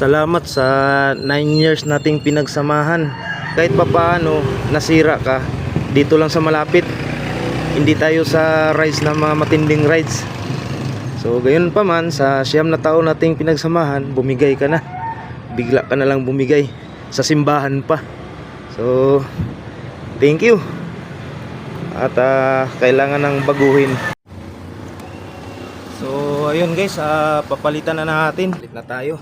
Salamat sa 9 years nating pinagsamahan. Kahit papaano nasira ka, dito lang sa malapit. Hindi tayo sa rides na mga matinding rides. So gayon pa man, sa siyam na taon nating pinagsamahan, bumigay ka na. Bigla ka na lang bumigay sa simbahan pa. So, thank you. At ah, kailangan ng baguhin. So, ayun guys, ah, papalitan na natin. Palit na tayo.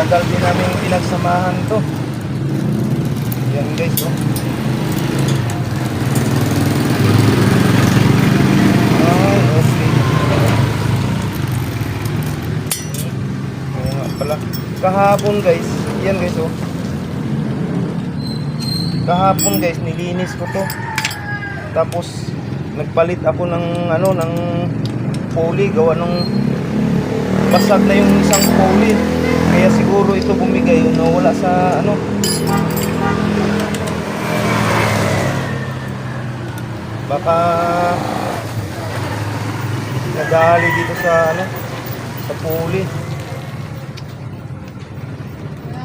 Matagal-tagal din namin pinagsamahan to. Yan guys, oh. Ay, okay. Nga pala. Kahapon guys, yan guys, oh. Kahapon guys, nilinis ko to. Tapos, nagpalit ako ng, ano, ng pulley, gawa ng basag na yung isang pulley. Kaya siguro ito bumigay, no, wala sa, ano, baka nadali dito sa ano? Sa puli.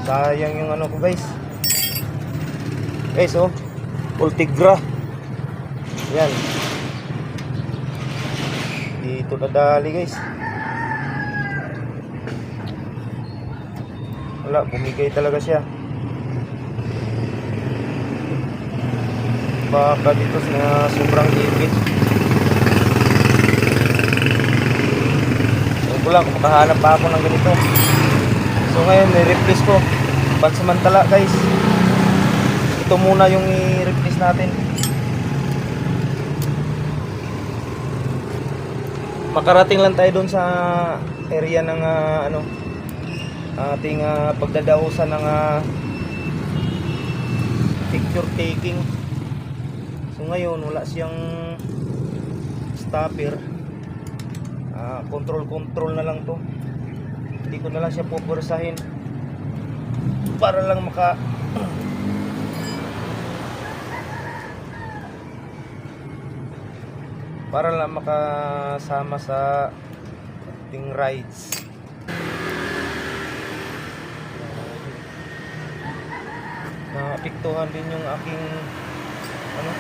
Sayang yung ano ko guys. Guys oh. Ultigra yan dito nadali guys wala bumigay talaga siya. Baka dito na sobrang so ko lang kung makahanap pa ako ng ganito. So ngayon ni-replace ko. Pansamantala guys. Ito muna yung i-replace natin. Makarating lang tayo doon sa area ng ah, ano ating ah, pagdadausan ng ah, picture taking So ngayon wala siyang stopper. Ah, control control na lang 'to. Hindi ko na lang siya pupursahin. Para lang maka para lang makasama sa ating rides. Naapektuhan din yung aking ano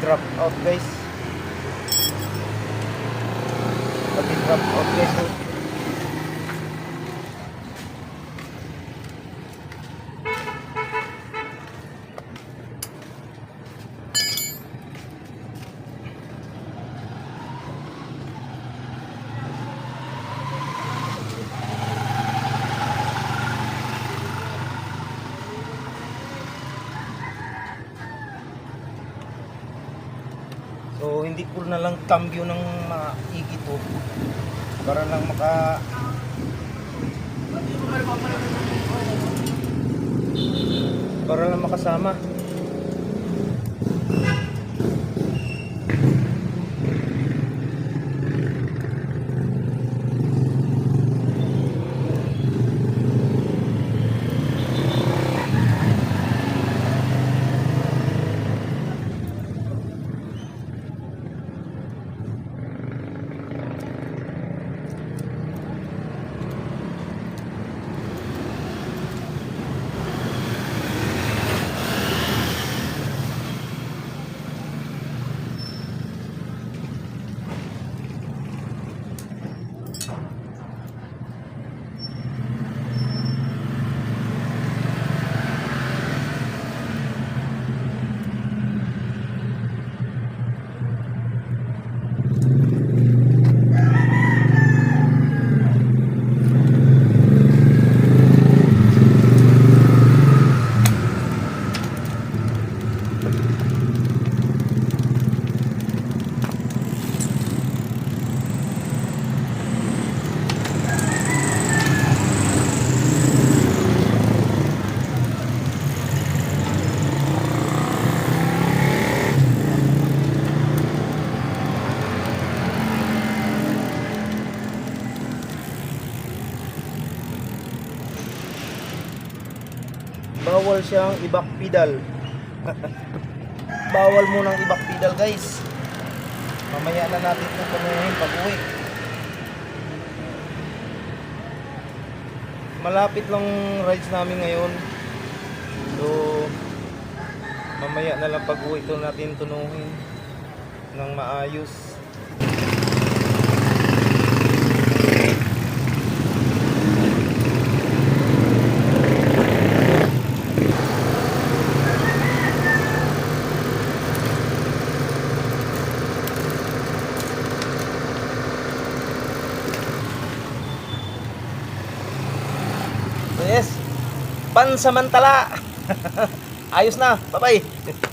drop out guys pati drop out guys oh. Hindi ko na lang cambio ng maigi to para lang maka para lang makasama. Bawal siyang ibak pedal. bawal mo nang ibak pedal guys. Mamaya na natin ito panuhin pag uwi. Malapit lang rides namin ngayon. So, mamaya na lang pag uwi ito natin tunuhin ng maayos. Yes. Pansamantala. Ayos na. Bye-bye.